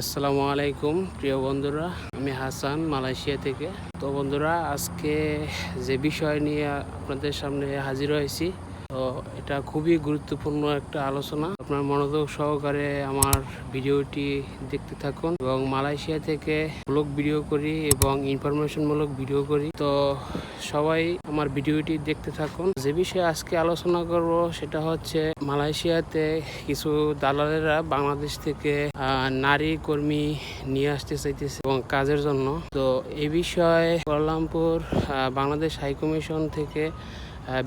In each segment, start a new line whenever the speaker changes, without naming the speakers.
আসসালামু আলাইকুম, প্রিয় বন্ধুরা। আমি হাসান, মালয়েশিয়া থেকে। তো বন্ধুরা, আজকে যে বিষয় নিয়ে আপনাদের সামনে হাজির হয়েছি তো এটা খুবই গুরুত্বপূর্ণ একটা আলোচনা। আপনার মনোযোগ সহকারে আমার ভিডিওটি দেখতে থাকুন এবং মালয়েশিয়া থেকে ব্লগ ভিডিও করি এবং ইনফরমেশনমূলক ভিডিও করি। তো সবাই আমার ভিডিওটি দেখতে থাকুন। যে বিষয়ে আজকে আলোচনা করব সেটা হচ্ছে মালয়েশিয়াতে কিছু দালালেরা বাংলাদেশ থেকে নারী কর্মী নিয়ে আসতে চাইতেছে এবং কাজের জন্য। তো এই বিষয়ে কুয়ালালামপুর আহ, বাংলাদেশ হাইকমিশন থেকে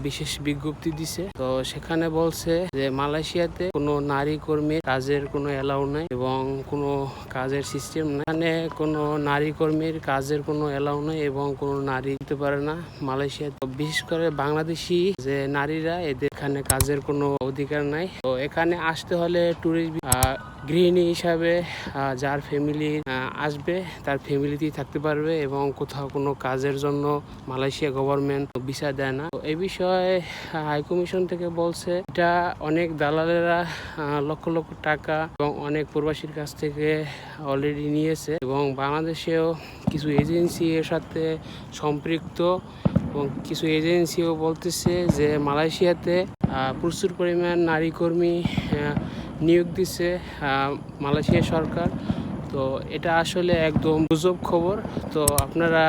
বিশেষ বিজ্ঞপ্তি দিছে। তো সেখানে বলছে যে মালয়েশিয়াতে কোনো নারী কর্মীর কাজের কোনো এলাউ নাই এবং কোনো কাজের সিস্টেম নাই। এখানে কোনো নারী কর্মীর কাজের কোনো এলাউ নাই এবং কোনো নারী দিতে পারে না মালয়েশিয়া তো বিশেষ করে বাংলাদেশি যে নারীরা, এদের এখানে কাজের কোনো অধিকার নাই। তো এখানে আসতে হলে ট্যুরিস্ট গৃহিণী হিসাবে যার ফ্যামিলি আসবে, তার ফ্যামিলিতেই থাকতে পারবে এবং কোথাও কোনো কাজের জন্য মালয়েশিয়া গভর্নমেন্ট ভিসা দেয় না। এই বিষয়ে হাই কমিশন থেকে বলছে, এটা অনেক দালালেরা লক্ষ লক্ষ টাকা এবং অনেক প্রবাসীর কাছ থেকে অলরেডি নিয়েছে এবং বাংলাদেশেও কিছু এজেন্সি এর সাথে সম্পৃক্ত এবং কিছু এজেন্সিও বলতেছে যে মালয়েশিয়াতে প্রচুর পরিমাণ নারী কর্মী নিয়োগ দিচ্ছে মালয়েশিয়া সরকার। তো এটা আসলে একদম গুজব খবর। তো আপনারা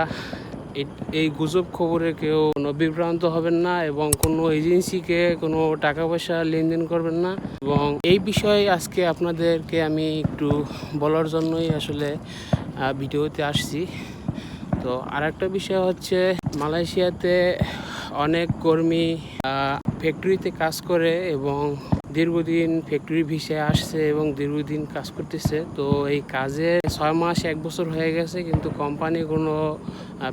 এই- গুজব খবরে কেউ কোনো বিভ্রান্ত হবেন না এবং কোনো এজেন্সিকে কোনো টাকা পয়সা লেনদেন করবেন না এবং এই বিষয়ে আজকে আপনাদেরকে আমি একটু বলার জন্যই আসলে ভিডিওতে আসছি। তো আর একটা বিষয় হচ্ছে মালয়েশিয়াতে অনেক কর্মী ফ্যাক্টরিতে কাজ করে এবং দীর্ঘদিন ফ্যাক্টরি ভিসায় আসছে এবং দীর্ঘদিন কাজ করতেছে। তো এই কাজে ছয় মাস, এক বছর হয়ে গেছে কিন্তু কোম্পানি কোনো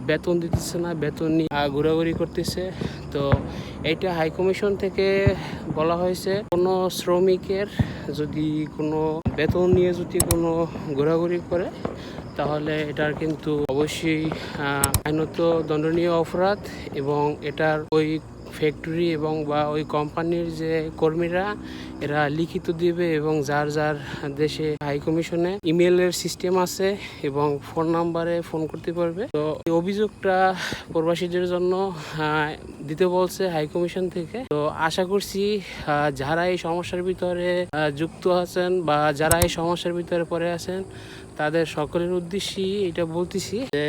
বেতন দিতেছে না, বেতন নিয়ে ঘোরাঘুরি করতেছে। তো এটা হাই কমিশন থেকে বলা হয়েছে, কোনো শ্রমিকের যদি কোনো বেতন নিয়ে যদি কোনো ঘোরাঘুরি করে, তাহলে এটার কিন্তু অবশ্যই আইনত দণ্ডনীয় অপরাধ এবং এটার ওই ফ্যাক্টরি এবং বা ওই কোম্পানির যে কর্মীরা, এরা লিখিত দিবে এবং যার যার দেশে হাই কমিশনে ইমেলের সিস্টেম আছে এবং ফোন নাম্বারে ফোন করতে পারবে। তো অভিযোগটা প্রবাসীদের জন্য দিতে বলছে হাই কমিশন থেকে। তো আশা করছি যারা এই সমস্যার ভিতরে যুক্ত আছেন বা যারা এই সমস্যার ভিতরে পড়ে আছেন, তাদের সকলের উদ্দেশ্যেই এটা বলতেছি যে,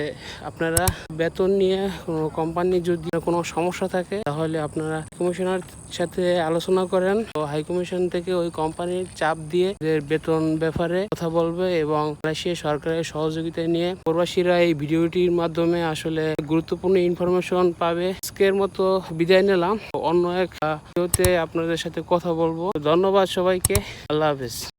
আপনারা বেতন নিয়ে কোনো কোম্পানি যদি কোনো সমস্যা থাকে, তাহলে আপনারা কমিশনার সাথে আলোচনা করেন। তো হাই কমিশন থেকে ওই কোম্পানির চাপ দিয়ে বেতন ব্যাপারে কথা বলবে এবং মালয়েশিয়া সরকারের সহযোগিতা নিয়ে প্রবাসীরা এই ভিডিওটির মাধ্যমে আসলে গুরুত্বপূর্ণ ইনফরমেশন পাবে। আজকের মতো বিদায় নিলাম। অন্য এক ভিডিওতে আপনাদের সাথে কথা বলব। ধন্যবাদ সবাইকে। আল্লাহ হাফেজ।